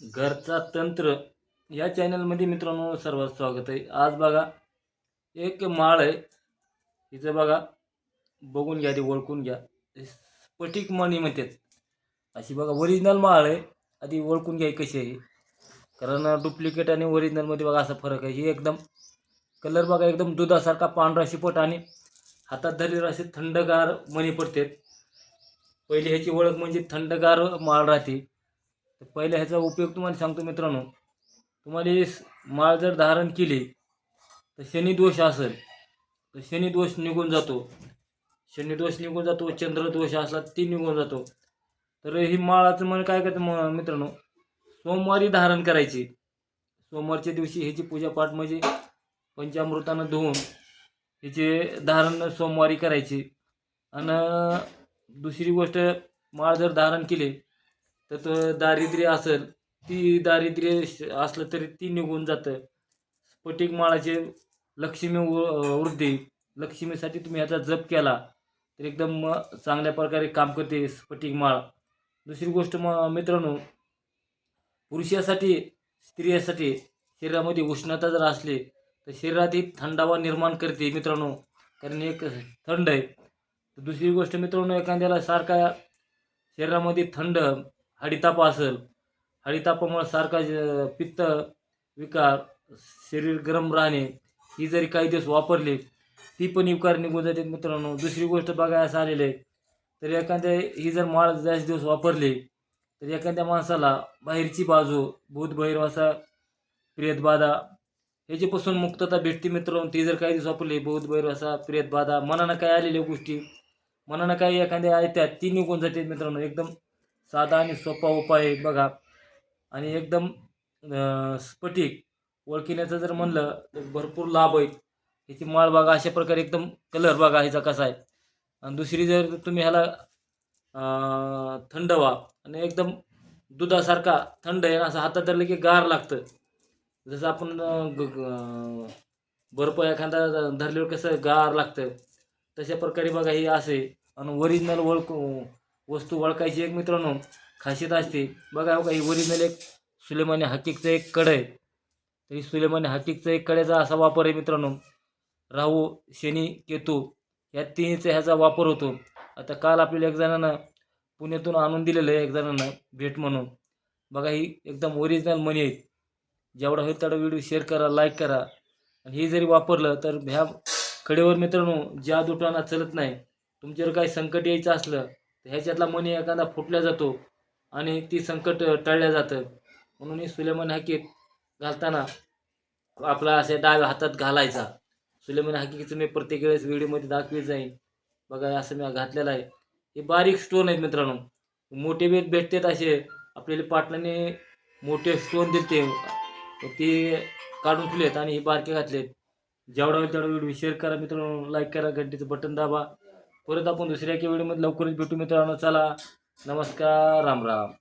घरचा तंत्र या चॅनलमध्ये मित्रांनो सर्वात स्वागत आहे. आज बघा एक माळ आहे. तिचं बघा बघून घ्या ते ओळखून घ्या. स्फटिक मणी म्हणतात. अशी बघा ओरिजिनल माळ आहे. आधी ओळखून घ्या कशी आहे. कारण डुप्लिकेट आणि ओरिजिनलमध्ये बघा असा फरक आहे. ही एकदम कलर बघा एकदम दुधासारखा पांढरा शिपट आणि हातात धरलेले असे थंडगार मणी पडतात. पहिली ह्याची ओळख म्हणजे थंडगार माळ राहते. तर पहिल्या ह्याचा उपयोग तुम्हाला सांगतो मित्रांनो. तुम्हाला माळ जर धारण केली तर शनिदोष असेल. तर शनिदोष निघून जातो. शनिदोष निघून जातो चंद्रदोष असला ती निघून जातो. तर ही माळाचं मन काय करतं म- मित्रांनो? सोमवारी धारण करायची. सोमवारच्या दिवशी ह्याची पूजापाठ म्हणजे पंचामृतानं धुवून हिचे धारण सोमवारी करायची. आणि दुसरी गोष्ट माळ जर धारण केली तर दारिद्र्य असेल ती दारिद्र्य श- असलं तरी ती निघून जातं. स्फटिक माळाचे लक्ष्मी उ वृद्धी लक्ष्मीसाठी तुम्ही ह्याचा जप केला तर एकदम चांगल्या प्रकारे काम करते स्फटिक माळ. दुसरी गोष्ट म मित्रांनो पुरुषासाठी स्त्रियासाठी शरीरामध्ये उष्णता जर असली तर शरीरात ही थंडावा निर्माण करते मित्रांनो कारण एक थंड आहे. तर दुसरी गोष्ट मित्रांनो एखाद्याला सारखा शरीरामध्ये थंड हाडीताप असेल हाडीतापामुळे सारखा ज- पित्त विकार शरीर गरम राहणे ही जरी काही दिवस वापरली ती पण विकार निघून जाते. मित्रांनो दुसरी गोष्ट बघायला आलेली आहे. तर एखाद्या ही जर माळ जास्त दिवस वापरली तर एखाद्या माणसाला बाहेरची बाजू भूत भैरवाचा प्रेतबाधा ह्याच्यापासून मुक्तता भेटते मित्रांनो. ती जर काही दिवस वापरली भूत प्रियतबाधा प्रेतबाधा मनानं काय आलेल्या गोष्टी मनानं काही एखाद्या येतात ती निघून जाते मित्रांनो. एकदम साधा आणि सोपा उपाय आहे बघा. आणि एकदम स्फटिक ओळखण्याचं जर म्हणलं तर भरपूर लाभ आहेत. ह्याची माळ बघा अशा प्रकारे एकदम कलर बघा ह्याचा कसा आहे. आणि दुसरी जर तुम्ही ह्याला थंड व्हा. आणि एकदम दुधासारखा थंड आहे असं हातात धरलं की गार लागतं. जसं आपण ग- ग- बर्फ एखादा धरल्यावर कसं गार लागतं. तशा प्रकारे बघा हे असे. आणि ओरिजिनल ओळख वस्तू ओळखायची एक मित्रांनो खासियत असते. बघा बघा ही ओरिजिनल एक सुलेमानी हकीकचं एक कड आहे. तर ही सुलेमानी हकीकचं एक कड्याचा असा वापर आहे मित्रांनो. राहू शनी केतू या तिन्हीचा ह्याचा वापर होतो. आता काल आपल्याला एक जणांना पुण्यातून आणून दिलेलं आहे एक जणांना भेट म्हणून. बघा ही एकदम ओरिजिनल मनी आहेत जेवढा होईल तेवढा व्हिडिओ शेअर करा लाईक करा. आणि हे जरी वापरलं तर ह्या कडेवर मित्रांनो ज्या दुटाना चलत नाही तुमच्यावर काही संकट यायचं असलं तर ह्याच्यातला मनी एखादा फुटला जातो आणि ती संकट टळल्या जातं. म्हणून सुलेमान हाकीत घालताना आपला असे डाव्या हातात घालायचा. सुलेमान हाकीचं मी प्रत्येक वेळेस व्हिडिओमध्ये दाखवी जाईन. बघा असं मी घातलेलं आहे. हे बारीक स्टोन आहेत मित्रांनो. मोठे भेट भेटतात असे. आपल्याला पाटलाने मोठे स्टोन दिलते. ते काढून ठेवलेत आणि हे बारके घातलेत. जेवढा होईल तेवढा व्हिडिओ शेअर करा मित्रांनो. लाईक करा घंटीचं बटन दाबा. परत आपण दुसऱ्या एका व्हिडिओमध्ये लवकरच भेटू मित्रांनो. चला नमस्कार राम राम.